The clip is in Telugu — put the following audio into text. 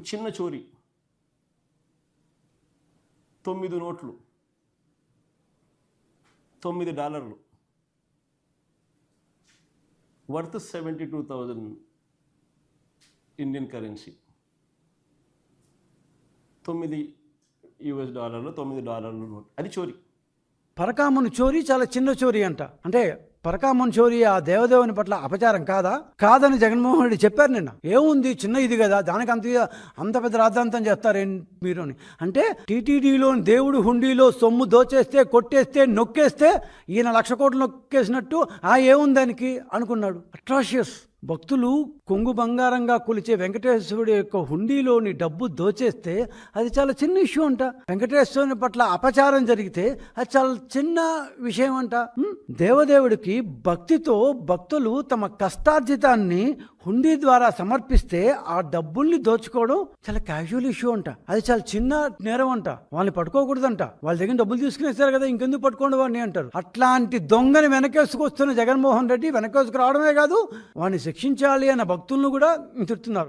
చిన్న చోరీ. తొమ్మిది నోట్లు. తొమ్మిది డాలర్లు. Worth seventy two thousand Indian currency. తొమ్మిది యుఎస్ డాలర్లు తొమ్మిది డాలర్లు నోట్. అది చోరీ. పరకామను చోరీ చాలా చిన్న చోరీ అంట. అంటే పరకా చోరీ ఆ దేవదేవుని పట్ల అపచారం కాదా? కాదని జగన్మోహన్ రెడ్డి చెప్పారు నిన్న. ఏముంది చిన్న ఇది కదా దానికి అంత అంత పెద్ద రాద్ధాంతం చేస్తారేంటి మీరు అని అంటే టీటీడీలో దేవుడు హుండీలో సొమ్ము దోచేస్తే కొట్టేస్తే నొక్కేస్తే ఈయన లక్ష కోట్లు నొక్కేసినట్టు ఆ ఏముంది దానికి? అనుకున్నాడు. అట్రాషియస్ భక్తులు కొంగు బంగారంగా కొలిచే వెంకటేశ్వరుడి యొక్క హుండీలోని డబ్బు దోచేస్తే అది చాలా చిన్న ఇష్యూ అంట. వెంకటేశ్వరుని పట్ల అపచారం జరిగితే అది చాలా చిన్న విషయం అంట. దేవదేవుడికి భక్తితో భక్తులు తమ కష్టార్జితాన్ని హుండీ ద్వారా సమర్పిస్తే ఆ డబ్బుల్ని దోచుకోవడం చాలా క్యాజువల్ ఇష్యూ అంట. అది చాలా చిన్న నేరం అంట. వాళ్ళని పట్టుకోకూడదంట. వాళ్ళ దగ్గర డబ్బులు తీసుకునేస్తారు కదా ఇంకెందుకు పట్టుకోండి వాడిని అంటారు. అట్లాంటి దొంగని వెనకేసుకొస్తున్న జగన్మోహన్ రెడ్డి వెనకేసుకు రావడమే కాదు వాడిని రక్షించాలి అన్న భక్తులను కూడా తిడుతున్నారు